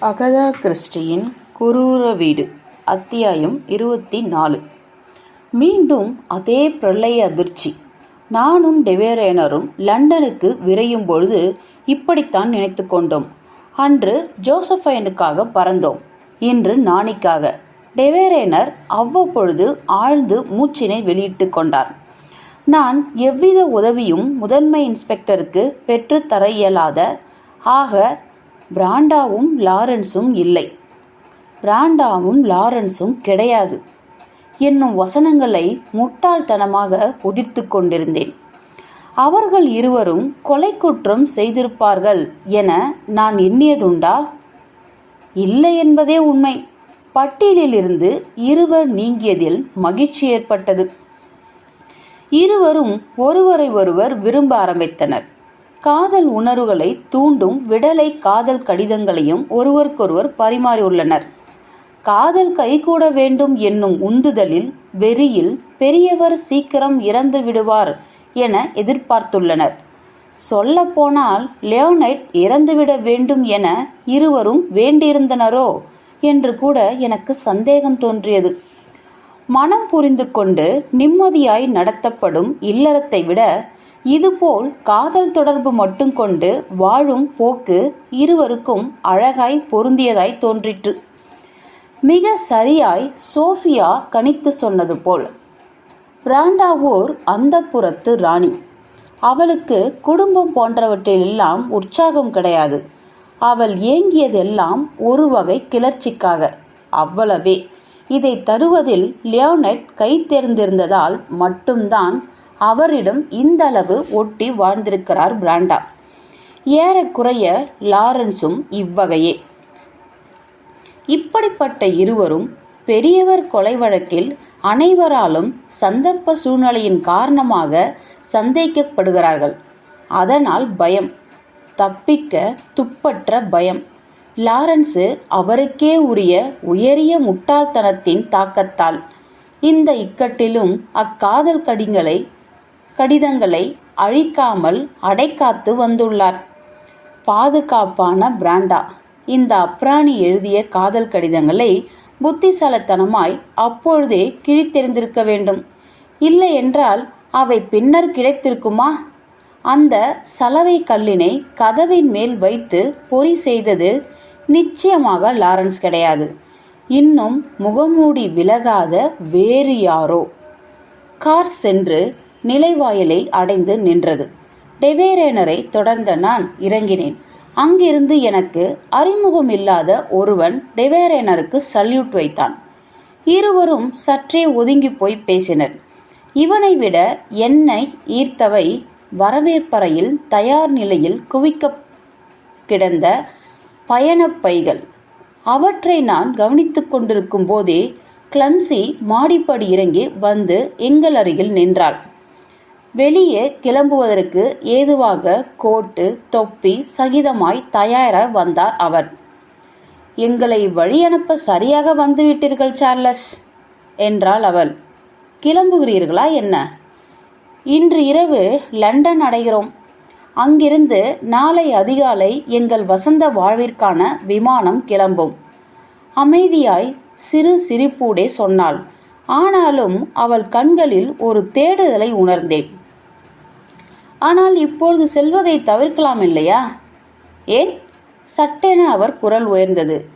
Agatha கிறிஸ்டியின் குரூர வீடு அத்தியாயம் இருபத்தி நாலு மீண்டும் அதே பிரளய அதிர்ச்சி. நானும் டெவேரேனரும் லண்டனுக்கு விரையும் பொழுது இப்படித்தான் நினைத்து கொண்டோம். அன்று ஜோசஃபைனுக்காக பறந்தோம். இன்று நாணிக்காக. டெவேரேனர் அவ்வப்பொழுது ஆழ்ந்து மூச்சினை வெளியிட்டு கொண்டார். நான் எவ்வித உதவியும் முதன்மை இன்ஸ்பெக்டருக்கு பெற்று தர இயலாத ஆக பிராண்டாவும் லாரன்ஸும் இல்லை. பிராண்டாவும் லாரன்ஸும் கிடையாது. என்னும் வசனங்களை முட்டாள்தனமாக உதிர்த்து கொண்டிருந்தேன். அவர்கள் இருவரும் கொலை குற்றம் செய்திருப்பார்கள் என நான் எண்ணியதுண்டா? இல்லை என்பதே உண்மை. பட்டியலிலிருந்து இருவர் நீங்கியதில் மகிழ்ச்சி ஏற்பட்டது. இருவரும் ஒருவரை ஒருவர் விரும்ப ஆரம்பித்தனர். காதல் உணர்வுகளை தூண்டும் விடலை காதல் கடிதங்களையும் ஒருவருக்கொருவர் பரிமாறியுள்ளனர். காதல் கைகூட வேண்டும் என்னும் உந்துதலில் வெறியில் பெரியவர் சீக்கிரம் இறந்து விடுவார் என எதிர்பார்த்துள்ளனர். சொல்லப்போனால் லியோனைட் இறந்துவிட வேண்டும் என இருவரும் வேண்டியிருந்தனரோ என்று கூட எனக்கு சந்தேகம் தோன்றியது. மனம் புரிந்து கொண்டு நிம்மதியாய் நடத்தப்படும் இல்லறத்தை விட இதுபோல் காதல் தொடர்பு மட்டும் கொண்டு வாழும் போக்கு இருவருக்கும் அழகாய் பொருந்தியதாய் தோன்றிற்று. மிக சரியாய் சோஃபியா கணித்து சொன்னது போல் பிராண்டாவூர் அந்த புறத்து ராணி. அவளுக்கு குடும்பம் போன்றவற்றிலெல்லாம் உற்சாகம் கிடையாது. அவள் ஏங்கியதெல்லாம் ஒரு வகை கிளர்ச்சிக்காக. அவ்வளவே. இதை தருவதில் லியோனெட் கை தேர்ந்திருந்ததால் மட்டும்தான் அவரிடம் இந்தளவு ஒட்டி வாழ்ந்திருக்கிறார் பிராண்டா. ஏறக்குறைய லாரன்ஸும் இவ்வகையே. இப்படிப்பட்ட இருவரும் பெரியவர் கொலை வழக்கில் அனைவராலும் சந்தர்ப்ப சூழ்நிலையின் காரணமாக சந்தேகிக்கப்படுகிறார்கள் அதனால் பயம் தப்பிக்க துப்பற்ற பயம். லாரன்ஸு அவருக்கே உரிய உயரிய முட்டாள்தனத்தின் தாக்கத்தால் இந்த இக்கட்டிலும் அக்காதல் கடிங்களை கடிதங்களை அழிக்காமல் அடைக்காத்து வந்துள்ளார். பாதுகாப்பான பிராண்டா. இந்த அப்ராணி எழுதிய காதல் கடிதங்களை புத்திசாலித்தனமாய் அப்பொழுதே கிழித்தெறிந்திருக்க வேண்டும். இல்லை என்றால் அவை பின்னர் கிடைத்திருக்குமா? அந்த சலவை கல்லினை கதவின் மேல் வைத்து பொறி செய்தது நிச்சயமாக லாரன்ஸ் கிடையாது. இன்னும் முகமூடி விலகாத வேறு யாரோ. கார் சென்று நிலைவாயலை அடைந்து நின்றது. டெவேரேனரை தொடர்ந்த நான் இறங்கினேன். அங்கிருந்து எனக்கு அறிமுகம் இல்லாத ஒருவன் டெவேரேனருக்கு சல்யூட் வைத்தான். இருவரும் சற்றே ஒதுங்கி போய் பேசினர். இவனை விட என்னை ஈர்த்தவை வரவேற்பறையில் தயார் நிலையில் குவிக்க கிடந்த பயணப் பைகள். அவற்றை நான் கவனித்து கொண்டிருக்கும் போதே கிளம்சி மாடிப்படி இறங்கி வந்து எங்கள் அருகில் நின்றாள். வெளியே கிளம்புவதற்கு ஏதுவாக கோட்டு தொப்பி சகிதமாய் தயார வந்தார் அவர். எங்களை வழி அனுப்ப சரியாக வந்துவிட்டீர்கள் சார்லஸ் என்றாள் அவள். கிளம்புகிறீர்களா என்ன? இன்று இரவு லண்டன் அடைகிறோம். அங்கிருந்து நாளை அதிகாலை எங்கள் வசந்த வாழ்விற்கான விமானம் கிளம்பும். அமைதியாய் சிறு சிரிப்பூடே சொன்னாள். ஆனாலும் அவள் கண்களில் ஒரு தேடுதலை உணர்ந்தேன். ஆனால் இப்பொழுது செல்வதை தவிர்க்கலாம் இல்லையா? ஏன்? சட்டென அவர் குரல் உயர்ந்தது.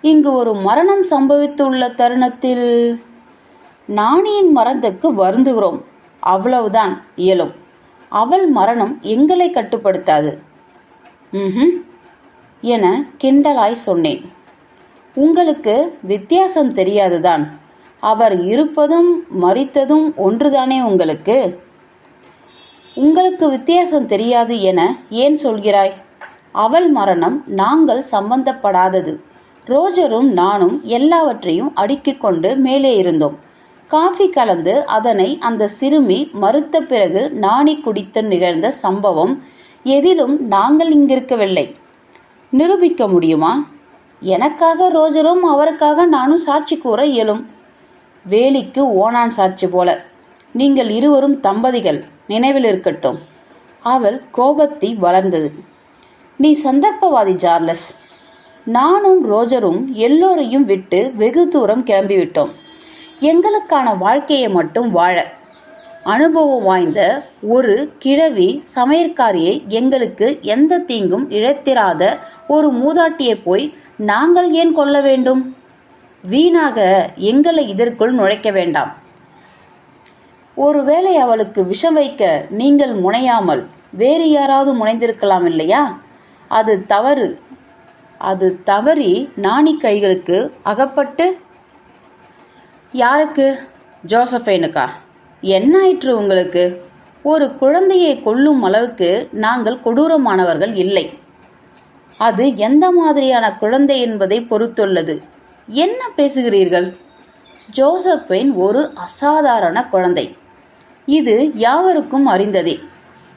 இங்கு ஒரு மரணம் சம்பவித்துள்ள தருணத்தில் நாணியின் மரணத்துக்கு வருந்துகிறோம். அவ்வளவுதான் இயலும். அவள் மரணம் எங்களை கட்டுப்படுத்தாது. ம் என கிண்டலாய் சொன்னேன். உங்களுக்கு வித்தியாசம் தெரியாதுதான். அவர் இருப்பதும் மறித்ததும் ஒன்றுதானே உங்களுக்கு? உங்களுக்கு வித்தியாசம் தெரியாது என ஏன் சொல்கிறாய்? அவள் மரணம் நாங்கள் சம்பந்தப்படாதது. ரோஜரும் நானும் எல்லாவற்றையும் அடுக்கிக் கொண்டு மேலே இருந்தோம். காஃபி கலந்து அதனை அந்த சிறுமி மறுத்த பிறகு நாணி குடித்து நிகழ்ந்த சம்பவம் எதிலும் நாங்கள் இங்கிருக்கவில்லை. நிரூபிக்க முடியுமா? எனக்காக ரோஜரும் அவருக்காக நானும் சாட்சி கூற இயலும். வேலிக்கு ஓனான் சாட்சி போல. நீங்கள் இருவரும் தம்பதிகள். நினைவில் இருக்கட்டும். அவள் கோபத்தி வளர்ந்தது. நீ சந்தர்ப்பவாதி ஜார்லஸ். நானும் ரோஜரும் எல்லோரையும் விட்டு வெகு தூரம் கிளம்பிவிட்டோம். எங்களுக்கான வாழ்க்கையை மட்டும் வாழ. அனுபவம் வாய்ந்த ஒரு கிழவி சமையற்காரியை எங்களுக்கு எந்த தீங்கும் இழைத்திராத ஒரு மூதாட்டியை போய் நாங்கள் ஏன் கொல்ல வேண்டும்? வீணாக எங்களை இதற்குள் நுழைக்க வேண்டாம். ஒருவேளை அவளுக்கு விஷம் வைக்க நீங்கள் முனையாமல் வேறு யாராவது முனைந்திருக்கலாம் இல்லையா? அது தவறு. அது தவறி நாணி கைகளுக்கு அகப்பட்டு யாருக்கு? ஜோசஃபைனுக்கா? என்ன ஆயிற்று உங்களுக்கு? ஒரு குழந்தையை கொல்லும் அளவுக்கு நாங்கள் கொடூரமானவர்கள் இல்லை. அது எந்த மாதிரியான குழந்தை என்பதை பொறுத்துள்ளது. என்ன பேசுகிறீர்கள்? ஜோசப்பின் ஒரு அசாதாரண குழந்தை. இது யாவருக்கும் அறிந்ததே.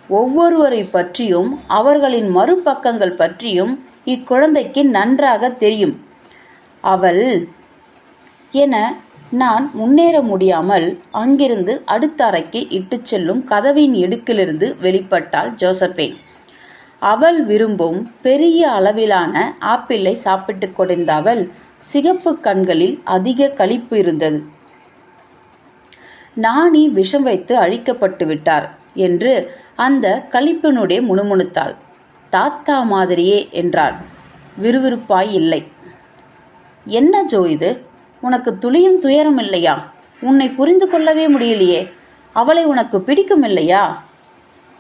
ஒவ்வொருவரை பற்றியும் அவர்களின் மறுபக்கங்கள் பற்றியும் இக்குழந்தைக்கு நன்றாக தெரியும். அவள் என நான் முன்னேற முடியாமல் அங்கிருந்து அடுத்த அறைக்கு இட்டுச் செல்லும் கதவின் இடுக்கிலிருந்து வெளிப்பட்டாள் ஜோசப்பேன் அவள் விரும்பும் பெரிய அளவிலான ஆப்பிளை சாப்பிட்டு கொண்டிருந்த அவள் சிகப்பு கண்களில் அதிக களிப்பு இருந்தது. நாணி விஷம் வைத்து அழிக்கப்பட்டு விட்டார் என்று அந்த களிப்பினுடைய முணுமுணுத்தாள். தாத்தா மாதிரியே என்றாள். விறுவிறுப்பாய் இல்லை. என்ன ஜோ இது? உனக்கு துளியும் துயரம் இல்லையா? உன்னை புரிந்து கொள்ளவே முடியலையே. அவளை உனக்கு பிடிக்கும் இல்லையா?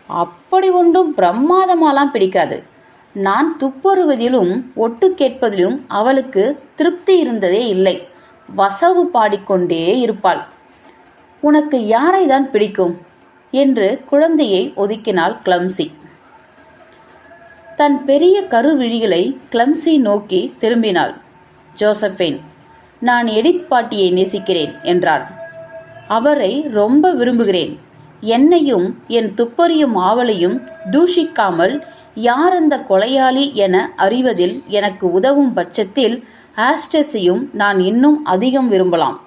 அப்படி ஒன்றும் பிரம்மாதமாலாம் பிடிக்காது. நான் துப்பறுவதிலும் ஒட்டு கேட்பதிலும் அவளுக்கு திருப்தி இருந்ததே இல்லை. வசவு பாடிக்கொண்டே இருப்பாள். உனக்கு யாரை தான் பிடிக்கும்? என்று குழந்தையை ஒதுக்கினாள் கிளம்சி. தன் பெரிய கருவிழிகளை கிளம்சி நோக்கி திரும்பினாள். ஜோசப்பேன் நான் எடித் பாட்டியை நேசிக்கிறேன் என்றாள். அவரை ரொம்ப விரும்புகிறேன். என்னையும் என் துப்பறியும் ஆவலையும் தூஷிக்காமல் யார் அந்த கொலையாளி என அறிவதில் எனக்கு உதவும் பட்சத்தில் ஆஸ்டஸையும் நான் இன்னும் அதிகம் விரும்பலாம்.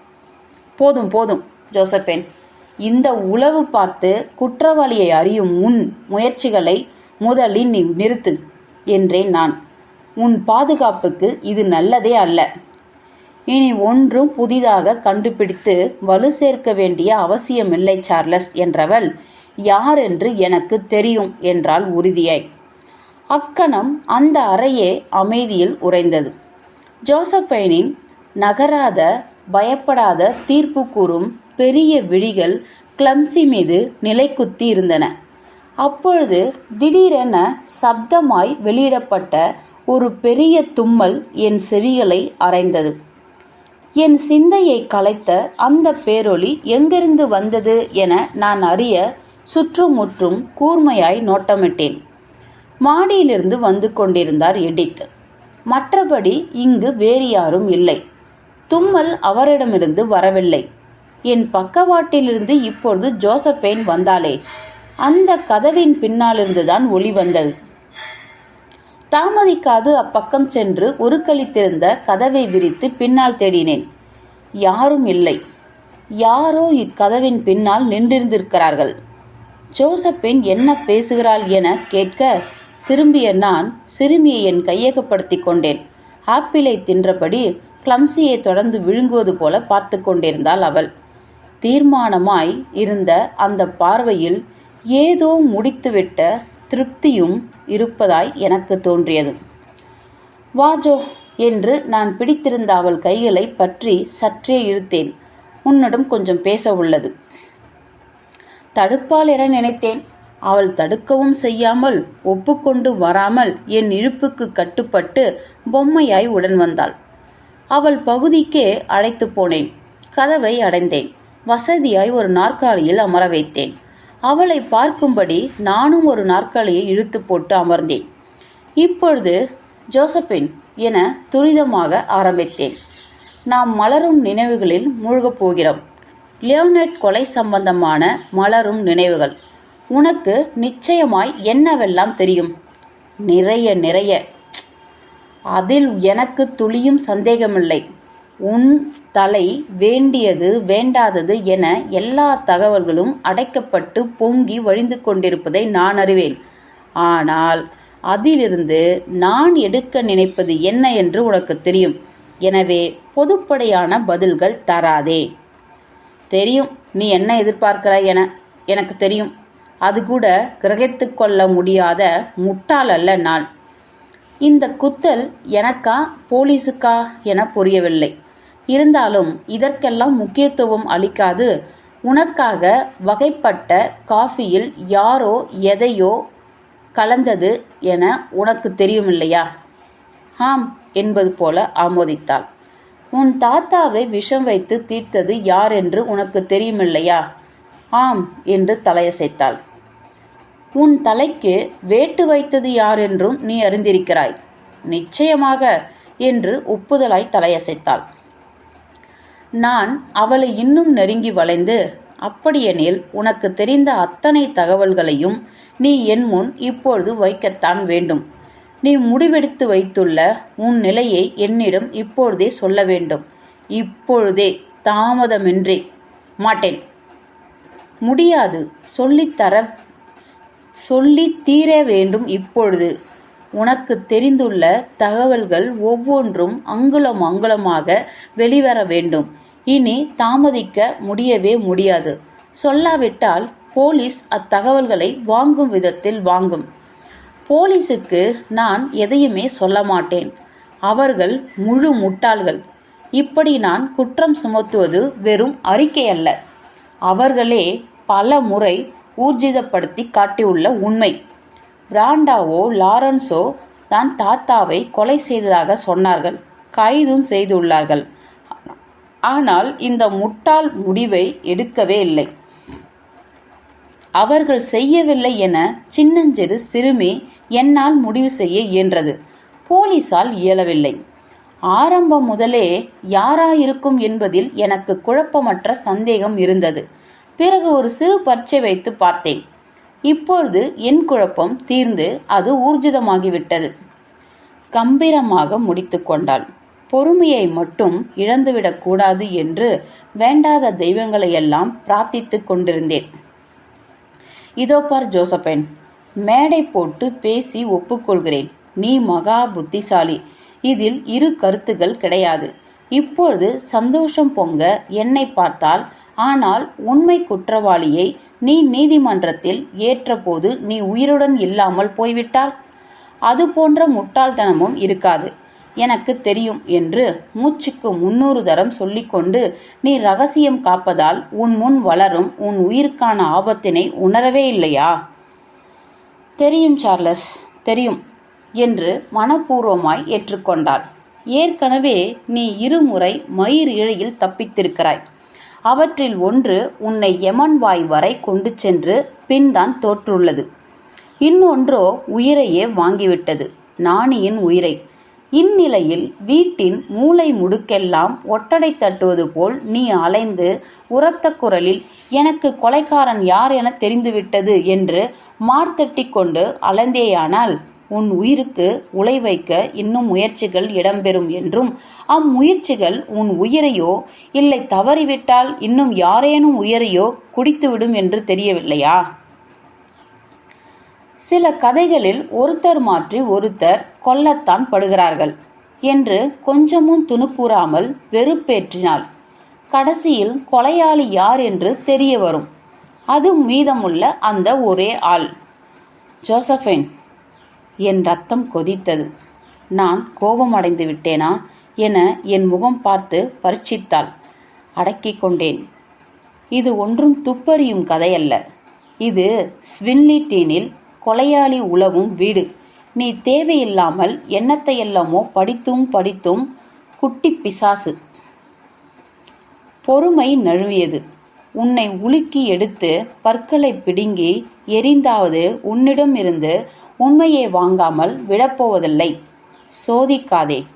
போதும் போதும். ஜோசப்பேன் இந்த உளவு பார்த்து குற்றவாளியை அறியும் முன் முயற்சிகளை முதலில் நீ நிறுத்து என்றேன் நான். உன் பாதுகாப்புக்கு இது நல்லதே அல்ல. இனி ஒன்றும் புதிதாக கண்டுபிடித்து வலு சேர்க்க வேண்டிய அவசியமில்லை சார்லஸ் என்றவள். யார் என்று எனக்கு தெரியும் என்றால் உறுதியாய். அக்கணம் அந்த அறையே அமைதியில் உறைந்தது. ஜோசப்பைனின் நகராத பயப்படாத தீர்ப்பு கூறும் பெரிய விழிகள் கிளம்சி மீது நிலைக்குத்தி இருந்தன அப்பொழுது திடீரென சப்தமாய் வெளியிடப்பட்ட ஒரு பெரிய தும்மல் என் செவிகளை அரைந்தது. என் சிந்தையை கலைத்த அந்த பேரொளி எங்கிருந்து வந்தது என நான் அறிய சுற்றுமுற்றும் கூர்மையாய் நோட்டமிட்டேன். மாடியிலிருந்து வந்து கொண்டிருந்தார் எடித். மற்றபடி இங்கு வேறு யாரும் இல்லை. தும்மல் அவரிடமிருந்து வரவில்லை. என் பக்கவாட்டிலிருந்து இப்பொழுது ஜோசப்பேன் வந்தாளே. அந்த கதவின் பின்னாலிருந்துதான் ஒளி வந்தது. தாமதிக்காது அப்பக்கம் சென்று உருக்களித்திருந்த கதவை விரித்து பின்னால் தேடினேன். யாரும் இல்லை. யாரோ இக்கதவின் பின்னால் நின்றிருந்திருக்கிறார்கள். ஜோசப்பின் என்ன பேசுகிறாள் என கேட்க திரும்பிய நான் சிறுமியை என் கையகப்படுத்தி கொண்டேன். ஆப்பிளை தின்றபடி கிளம்சியை தொடர்ந்து விழுங்குவது போல பார்த்து கொண்டிருந்தாள் அவள். தீர்மானமாய் இருந்த அந்த பார்வையில் ஏதோ முடித்துவிட்ட திருப்தியும் இருப்பதாய் எனக்கு தோன்றியது. வாஜோ என்று நான் பிடித்திருந்த அவள் கைகளை பற்றி சற்றே இழுத்தேன். உன்னிடம் கொஞ்சம் பேச உள்ளது. தடுப்பாள் என நினைத்தேன். அவள் தடுக்கவும் செய்யாமல் ஒப்புக்கொண்டு வராமல் என் இழுப்புக்கு கட்டுப்பட்டு பொம்மையாய் உடன் வந்தாள். அவள் பகுதிக்கே அழைத்து போனேன். கதவை அடைந்தேன். வசதியாய் ஒரு நாற்காலியில் அமர வைத்தேன். அவளை பார்க்கும்படி நானும் ஒரு நாற்காலியை இழுத்து போட்டு அமர்ந்தேன். இப்பொழுது ஜோசப்பின் என துரிதமாக ஆரம்பித்தேன். நாம் மலரும் நினைவுகளில் மூழ்கப் போகிறோம். லியோனட் கொலை சம்பந்தமான மலரும் நினைவுகள். உனக்கு நிச்சயமாய் என்னவெல்லாம் தெரியும்? நிறைய நிறைய. அதில் எனக்கு துளியும் சந்தேகமில்லை. உன் தலை வேண்டியது வேண்டாதது என எல்லா தகவல்களும் அடைக்கப்பட்டு பொங்கி வழிந்து கொண்டிருப்பதை நான் அறிவேன். ஆனால் அதிலிருந்து நான் எடுக்க நினைப்பது என்ன என்று உனக்கு தெரியும். எனவே பொதுப்படையான பதில்கள் தராதே. தெரியும். நீ என்ன எதிர்பார்க்கிறாய் என எனக்கு தெரியும். அது கூட கிரகித்து கொள்ள முடியாத முட்டாள் அல்ல நான். இந்த குத்தல் எனக்கா போலீஸுக்கா என புரியவில்லை. இருந்தாலும் இதற்கெல்லாம் முக்கியத்துவம் அளிக்காது. உனக்காக வகைப்பட்ட காஃபியில் யாரோ எதையோ கலந்தது என உனக்கு தெரியும் இல்லையா ஆம் என்பது போல ஆமோதித்தாள். உன் தாத்தாவை விஷம் வைத்து தீர்த்தது யார் என்று உனக்கு தெரியுமில்லையா? ஆம் என்று தலையசைத்தாள். உன் தலைக்கு வேட்டு வைத்தது யார் என்றும் நீ அறிந்திருக்கிறாய். நிச்சயமாக என்று ஒப்புதலாய் தலையசைத்தாள். நான் அவளை இன்னும் நெருங்கி வளைந்து அப்படியெனில் உனக்கு தெரிந்த அத்தனை தகவல்களையும் நீ என் முன் இப்பொழுது வைக்கத்தான் வேண்டும். நீ முடிவெடுத்து வைத்துள்ள உன் நிலையை என்னிடம் இப்பொழுதே சொல்ல வேண்டும். இப்பொழுதே தாமதமின்றி மாட்டேன். முடியாது. சொல்லித்தர சொல்லி தீர வேண்டும் இப்பொழுது. உனக்கு தெரிந்துள்ள தகவல்கள் ஒவ்வொன்றும் அங்குலம் அங்குலமாக வெளிவர வேண்டும். இனி தாமதிக்க முடியவே முடியாது. சொல்லாவிட்டால் போலீஸ் அத்தகவல்களை வாங்கும் விதத்தில் வாங்கும். போலீஸுக்கு நான் எதையுமே சொல்ல மாட்டேன். அவர்கள் முழு முட்டாள்கள். இப்படி நான் குற்றம் சுமத்துவது வெறும் அறிக்கை அல்ல அவர்களே பல முறை ஊர்ஜிதப்படுத்தி காட்டியுள்ள உண்மை. பிராண்டாவோ லாரன்ஸோ தான் தாத்தாவை கொலை செய்ததாக சொன்னார்கள். கைதும் செய்துள்ளார்கள். ஆனால் இந்த முட்டாள் முடிவை எடுக்கவே இல்லை. அவர்கள் செய்யவில்லை என சின்னஞ்சிறு சிறுமி என்னால் முடிவு செய்ய இயன்றது. போலீசால் இயலவில்லை. ஆரம்பம் முதலே யாராயிருக்கும் என்பதில் எனக்கு குழப்பமற்ற சந்தேகம் இருந்தது. பிறகு ஒரு சிறு பரீட்சை வைத்து பார்த்தேன். இப்பொழுது என் குழப்பம் தீர்ந்து அது ஊர்ஜிதமாகிவிட்டது. கம்பீரமாக முடித்து கொண்டாள். பொறுமையை மட்டும் இழந்துவிடக்கூடாது என்று வேண்டாத தெய்வங்களையெல்லாம் பிரார்த்தித்துக் கொண்டிருந்தேன். இதோ பார் ஜோசப்பன் மேடை போட்டு பேசி ஒப்புக்கொள்கிறேன். நீ மகா புத்திசாலி. இதில் இரு கருத்துகள் கிடையாது. இப்பொழுது சந்தோஷம் பொங்க என்னை பார்த்தால் ஆனால் உண்மை குற்றவாளியை நீ நீதிமன்றத்தில் ஏற்றபோது நீ உயிருடன் இல்லாமல் போய்விட்டால்? அது போன்ற முட்டாள்தனமும் இருக்காது. எனக்கு தெரியும் என்று மூச்சுக்கு முன்னூறு தரம் சொல்லிக்கொண்டு நீ ரகசியம் காப்பதால் உன் முன் வளரும் உன் உயிருக்கான ஆபத்தினை உணரவே இல்லையா? தெரியும் சார்லஸ் தெரியும் என்று மனப்பூர்வமாய் ஏற்றுக்கொண்டாள். ஏற்கனவே நீ இருமுறை மயிர் இழையில் தப்பித்திருக்கிறாய். அவற்றில் ஒன்று உன்னை எமன் வாய் வரை கொண்டு சென்று பின்தான் தோற்றுள்ளது. இன்னொன்றோ உயிரையே வாங்கிவிட்டது. நாணியின் உயிரை. இந்நிலையில் வீட்டின் மூளை முடுக்கெல்லாம் ஒட்டடை தட்டுவது போல் நீ அலைந்து உரத்த குரலில் எனக்கு கொலைக்காரன் யார் என தெரிந்துவிட்டது? என்று மார்த்தட்டி கொண்டு அலைந்தேயானால் உன் உயிருக்கு உலை வைக்க இன்னும் முயற்சிகள் இடம்பெறும் என்றும் அம்முயற்சிகள் உன் உயிரையோ இல்லை தவறிவிட்டால் இன்னும் யாரேனும் உயிரையோ குடித்துவிடும் என்று தெரியவில்லையா? சில கதைகளில் ஒருத்தர் மாற்றி ஒருத்தர் கொல்லத்தான் படுகிறார்கள் என்று கொஞ்சமும் துணுக்கூறாமல் வெறுப்பேற்றினாள். கடைசியில் கொலையாளி யார் என்று தெரிய வரும். அது மீதமுள்ள அந்த ஒரே ஆள். ஜோசஃபைன். என் ரத்தம் கொதித்தது. நான் கோபமடைந்து விட்டேனா? என என் முகம் பார்த்து பரீட்சித்தாள். அடக்கிக் கொண்டேன். இது ஒன்றும் துப்பறியும் கதையல்ல. இது ஸ்வின்லிட்டீனில் கொலையாளி உலவும் வீடு. நீ தேவையில்லாமல் என்னத்தையெல்லாமோ படித்தும் படித்தும் குட்டி பிசாசு. பொறுமை நழுவியது. உன்னை உலுக்கி எடுத்து பற்களை பிடுங்கி எரிந்தாவது உன்னிடமிருந்து உண்மையை வாங்காமல் விடப்போவதில்லை. சோதிக்காதே.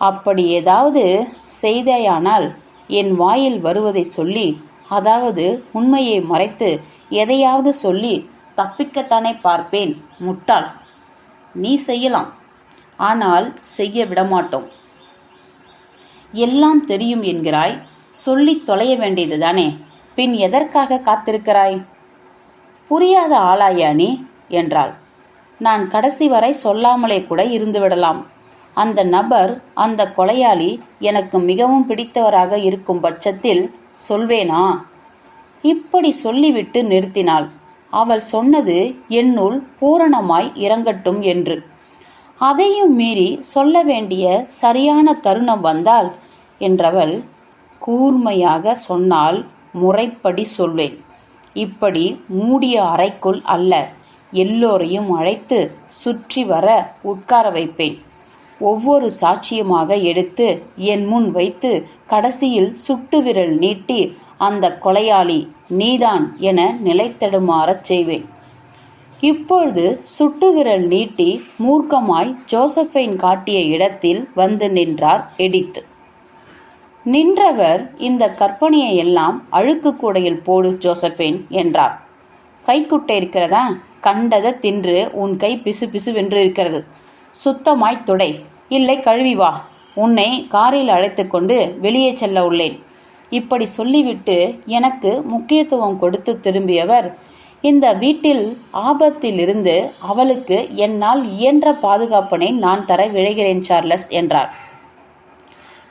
அப்படி ஏதாவது செய்தேயானால் என் வாயில் வருவதை சொல்லி அதாவது உண்மையை மறைத்து எதையாவது சொல்லி தப்பிக்கத்தானே பார்ப்பேன் முட்டாள். நீ செய்யலாம். ஆனால் செய்ய விடமாட்டோம். எல்லாம் தெரியும் என்கிறாய். சொல்லித் தொலைய வேண்டியது தானே பின் எதற்காக காத்திருக்கிறாய்? புரியாத ஆளாயா நீ என்றாள். நான் கடைசி வரை சொல்லாமலே கூட இருந்துவிடலாம். அந்த நபர் அந்த கொலையாளி எனக்கு மிகவும் பிடித்தவராக இருக்கும் பட்சத்தில் சொல்வேனா? இப்படி சொல்லிவிட்டு நிறுத்தினாள். அவள் சொன்னது என்னுள் பூரணமாய் இறங்கட்டும் என்று. அதையும் மீறி சொல்ல வேண்டிய சரியான தருணம் வந்தால் என்றவள் கூர்மையாக சொன்னால் முறைப்படி சொல்வேன். இப்படி மூடிய அறைக்குள் அல்ல எல்லோரையும் அழைத்து சுற்றி வர உட்கார வைப்பேன். ஒவ்வொரு சாட்சியமாக எடுத்து என் முன் வைத்து கடைசியில் சுட்டு விரல் நீட்டி அந்த கொலையாளி நீதான் என நிலைத்தடுமாறச் செய்வேன். இப்பொழுது சுட்டு விரல் நீட்டி மூர்க்கமாய் ஜோசஃபைன் காட்டிய இடத்தில் வந்து நின்றார் எடித்து. நின்றவர் இந்த கற்பனையை எல்லாம் அழுக்கு கூடையில் போடு ஜோசப்பேன் என்றார். கைக்குட்டை இருக்கிறதா? கண்டதை தின்று உன் கை பிசு பிசுவென்று இருக்கிறது. சுத்தமாய் துடை. இல்லை கழுவி வா. உன்னை காரில் அழைத்து கொண்டு வெளியே செல்ல உள்ளேன். இப்படி சொல்லிவிட்டு எனக்கு முக்கியத்துவம் கொடுத்து திரும்பியவர் இந்த வீட்டில் ஆபத்திலிருந்து அவளுக்கு என்னால் இயன்ற பாதுகாப்பினை நான் தர விழைகிறேன் சார்லஸ் என்றார்.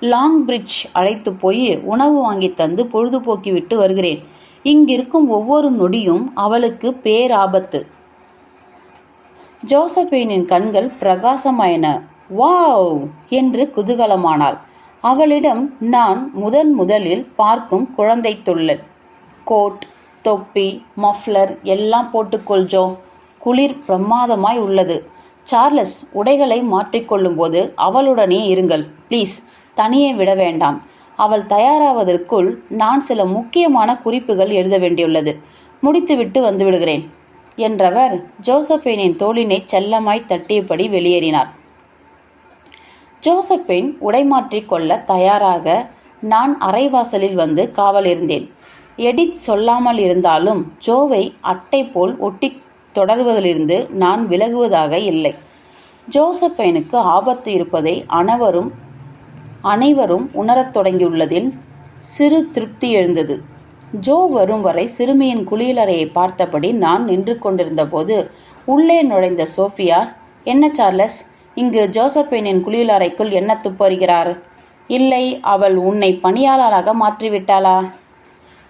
லாங் பிரிட்ஜ் அழைத்து போய் உணவு வாங்கி தந்து பொழுதுபோக்கி விட்டு வருகிறேன். இங்கிருக்கும் ஒவ்வொரு நொடியும் அவளுக்கு பேராபத்து. ஜோசபேனின் கண்கள் பிரகாசமாயின. வாவ்! என்று குதூகலமானாள். அவளிடம் நான் முதன் முதலில் பார்க்கும் குழந்தை துள்ளல். கோட் தொப்பி மஃப்ளர் எல்லாம் போட்டுக்கொள் ஜோ. குளிர் பிரமாதமாய் உள்ளது. சார்லஸ் உடைகளை மாற்றிக்கொள்ளும்போது அவளுடனே இருங்கள். ப்ளீஸ் தனியே விட வேண்டாம். அவள் தயாராவதற்குள் நான் சில முக்கியமான குறிப்புகள் எழுத வேண்டியுள்ளது. முடித்துவிட்டு வந்து விடுகிறேன் என்றவர் ஜோசப்பேனின் தோளினை செல்லமாய் தட்டியபடி வெளியேறினார். ஜோசப்பின் உடைமாற்றிக் கொள்ள தயாராக நான் அரைவாசலில் வந்து காவல் இருந்தேன். எடித் சொல்லாமல் இருந்தாலும் ஜோவை அட்டை போல் ஒட்டி தொடர்வதிலிருந்து நான் விலகுவதாக இல்லை. ஜோசப்பைனுக்கு ஆபத்து இருப்பதை அனைவரும் அனைவரும் உணரத் தொடங்கியுள்ளதில் சிறு திருப்தி எழுந்தது. ஜோ வரும் வரை சிறுமியின் குளியலறையை பார்த்தபடி நான் நின்று கொண்டிருந்தபோது உள்ளே நுழைந்த சோஃபியா என்ன சார்லஸ் இங்கு ஜோசப்பைனின் குளியலறைக்குள் என்ன துப்பறிகிறார்? இல்லை அவள் உன்னை பணியாளராக மாற்றிவிட்டாளா?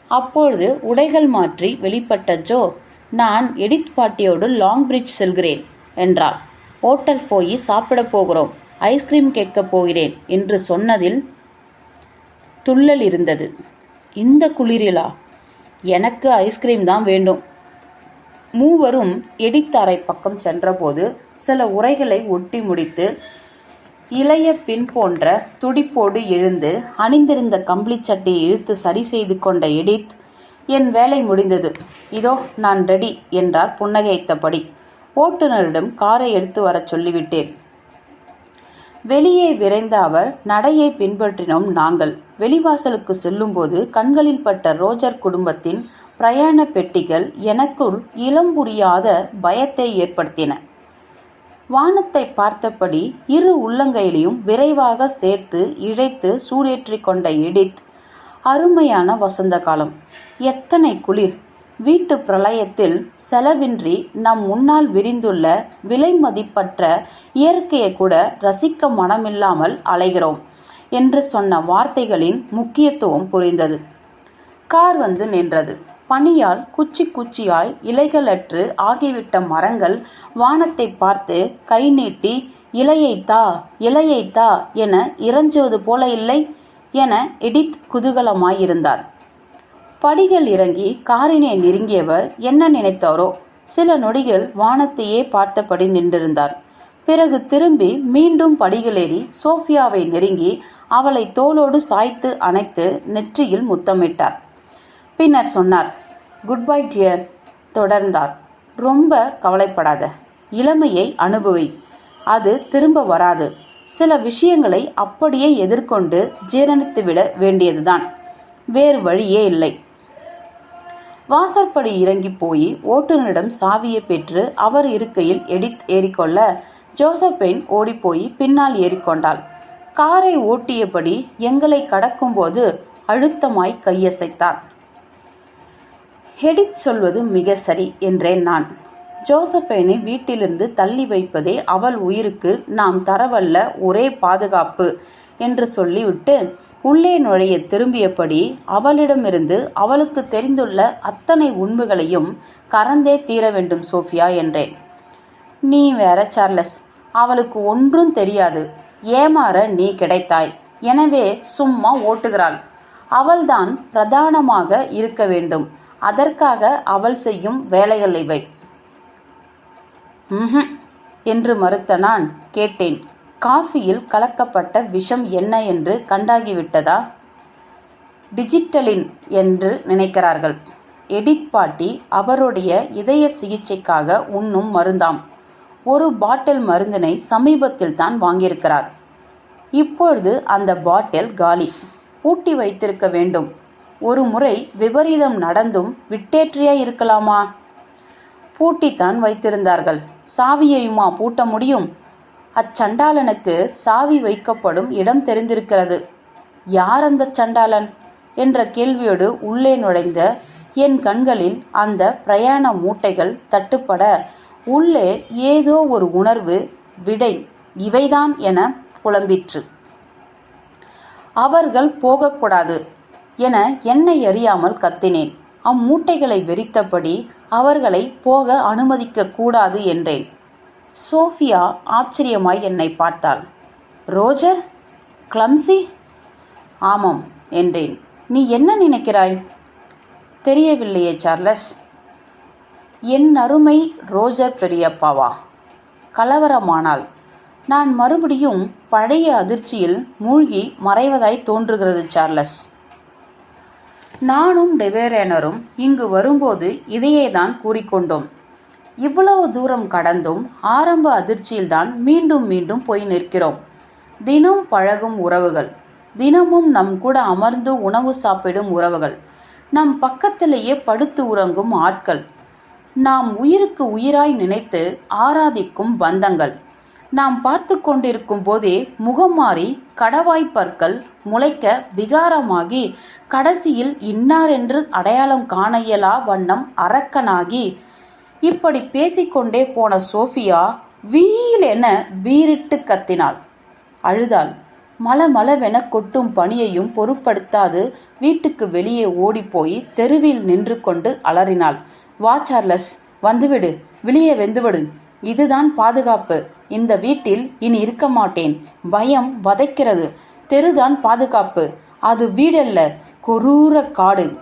அப்பொழுது உடைகள் மாற்றி வெளிப்பட்ட ஜோ நான் எடித் பாட்டியோடு லாங் பிரிட்ஜ் செல்கிறேன் என்றாள். ஹோட்டல் போய் சாப்பிடப் போகிறோம். ஐஸ்கிரீம் கேட்கப் போகிறேன் என்று சொன்னதில் துள்ளல் இருந்தது இந்த குளிரிலா? எனக்கு ஐஸ்கிரீம் தான் வேண்டும். மூவரும் எடித்தாரை பக்கம் சென்றபோது சில உரைகளை ஒட்டி முடித்து இளைய பின் போன்ற துடிப்போடு எழுந்து அணிந்திருந்த கம்பளி சட்டையை இழுத்து சரி செய்து கொண்ட எடித் என் வேலை முடிந்தது. இதோ நான் ரெடி என்றார் புன்னகைத்தபடி. ஓட்டுநரிடம் காரை எடுத்து வரச் சொல்லிவிட்டேன். வெளியே விரைந்த அவர் நடையை பின்பற்றினோம் நாங்கள். வெளிவாசலுக்கு செல்லும்போது கண்களில் பட்ட ரோஜர் குடும்பத்தின் பிரயாண பெட்டிகள் எனக்குள் இளம்புரியாத பயத்தை ஏற்படுத்தின. வானத்தை பார்த்தபடி இரு உள்ளங்கையிலையும் விரைவாக சேர்த்து இழைத்து சூடேற்றி கொண்ட எடித் அருமையான வசந்த காலம். எத்தனை குளிர்! வீட்டு பிரளயத்தில் செலவின்றி நம் முன்னால் விரிந்துள்ள விலை மதிப்பற்ற இயற்கையை கூட ரசிக்க மனமில்லாமல் அலைகிறோம் என்று சொன்ன வார்த்தைகளின் முக்கியத்துவம் புரிந்தது. கார் வந்து நின்றது. பனியால் குச்சி குச்சியாய் இலைகளற்று ஆகிவிட்ட மரங்கள் வானத்தை பார்த்து கை நீட்டி இலையைத்தா இலையைத்தா என இறைஞ்சுவது போல இல்லை என எடித் குதூகலமாயிருந்தார். படிகள் இறங்கி காரினை நெருங்கியவர் என்ன நினைத்தாரோ சில நொடிகள் வானத்தையே பார்த்தபடி நின்றிருந்தார். பிறகு திரும்பி மீண்டும் படிகளேறி சோஃபியாவை நெருங்கி அவளை தோளோடு சாய்த்து அணைத்து நெற்றியில் முத்தமிட்டார். பின்னர் சொன்னார் குட் பை டியர் தொடர்ந்தார். ரொம்ப கவலைப்படாத. இளமையை அனுபவி. அது திரும்ப வராது. சில விஷயங்களை அப்படியே எதிர்கொண்டு ஜீரணித்துவிட வேண்டியதுதான். வேறு வழியே இல்லை. வாசற்படி இறங்கி போய் ஓட்டுநரிடம் சாவியை பெற்று அவர் இருக்கையில் எடித் ஏறிக்கொள்ள ஜோசப்பென் ஓடிப்போய் பின்னால் ஏறிக்கொண்டாள். காரை ஓட்டியபடி எங்களை கடக்கும்போது அழுத்தமாய் கையசைத்தார். ஹெடித் சொல்வது மிக சரி என்றேன் நான். ஜோசப்பைனை வீட்டிலிருந்து தள்ளி வைப்பதே அவள் உயிருக்கு நாம் தரவல்ல ஒரே பாதுகாப்பு என்று சொல்லிவிட்டு உள்ளே நுழைய திரும்பியபடி அவளிடமிருந்து அவளுக்கு தெரிந்துள்ள அத்தனை உண்மைகளையும் கறந்தே தீர வேண்டும் சோஃபியா என்றேன். நீ வேற சார்லஸ். அவளுக்கு ஒன்றும் தெரியாது. ஏமாற நீ கிடைத்தாய். எனவே சும்மா ஓட்டுகிறாள். அவள்தான் பிரதானமாக இருக்க வேண்டும். அதற்காக அவள் செய்யும் வேலைகள் இவை. என்று மறுத்த நான் கேட்டேன். காஃபியில் கலக்கப்பட்ட விஷம் என்ன என்று கண்டாகிவிட்டதா? டிஜிட்டலின் என்று நினைக்கிறார்கள். எடித் பாட்டி அவருடைய இதய சிகிச்சைக்காக உண்ணும் மருந்தாம். ஒரு பாட்டில் மருந்தினை சமீபத்தில் தான் வாங்கியிருக்கிறார். இப்பொழுது அந்த பாட்டில் காலி. பூட்டி வைத்திருக்க வேண்டும். ஒரு முறை விபரீதம் நடந்தும் விட்டேற்றியா இருக்கலாமா? பூட்டித்தான் வைத்திருந்தார்கள். சாவியையுமா பூட்ட முடியும்? அச்சண்டாளனுக்கு சாவி வைக்கப்படும் இடம் தெரிந்திருக்கிறது. யார் அந்த சண்டாளன்? என்ற கேள்வியோடு உள்ளே நுழைந்த என் கண்களில் அந்த பிரயாண மூட்டைகள் தட்டுப்பட உள்ளே ஏதோ ஒரு உணர்வு விடை இவைதான் என புலம்பிற்று. அவர்கள் போகக்கூடாது என என்னை அறியாமல் கத்தினேன். அம்மூட்டைகளை வெறித்தபடி அவர்களை போக அனுமதிக்க கூடாது என்றேன். சோஃபியா ஆச்சரியமாய் என்னை பார்த்தாள். Roger clumsy? ஆமாம் என்றேன். நீ என்ன நினைக்கிறாய்? தெரியவில்லையே சார்லஸ். என் அருமை ரோஜர் பெரியப்பாவா? கலவரமானால். நான் மறுபடியும் பழைய அதிர்ச்சியில் மூழ்கி மறைவதாய் தோன்றுகிறது சார்லஸ். நானும் டெவேரேனரும் இங்கு வரும்போது இதையே தான் கூறிக்கொண்டோம். இவ்வளவு தூரம் கடந்தும் ஆரம்ப அதிர்ச்சியில்தான் மீண்டும் மீண்டும் போய் நிற்கிறோம். தினம் பழகும் உறவுகள். தினமும் நம் கூட அமர்ந்து உணவு சாப்பிடும் உறவுகள். நம் பக்கத்திலேயே படுத்து உறங்கும் ஆட்கள். நாம் உயிருக்கு உயிராய் நினைத்து ஆராதிக்கும் பந்தங்கள். நாம் பார்த்து கொண்டிருக்கும் போதே முகம் மாறி கடவாய்ப்பற்கள் முளைக்க விகாரமாகி கடைசியில் இன்னார் என்று அடையாளம் காண இயலா வண்ணம் அரக்கனாகி இப்படி பேசிக்கொண்டே போன சோஃபியா வீல் என வீறிட்டு கத்தினாள். அழுதாள். மலமளவென கொட்டும் பனியையும் பொருட்படுத்தாது வீட்டுக்கு வெளியே ஓடிப்போய் தெருவில் நின்று கொண்டு அலறினாள். வா சார்லஸ். வந்துவிடு. வெளியே வெந்துவிடு. இதுதான் பாதுகாப்பு. இந்த வீட்டில் இனி இருக்க மாட்டேன். பயம் வதைக்கிறது. தெருதான் பாதுகாப்பு. அது வீடல்ல. கொரூர காடு.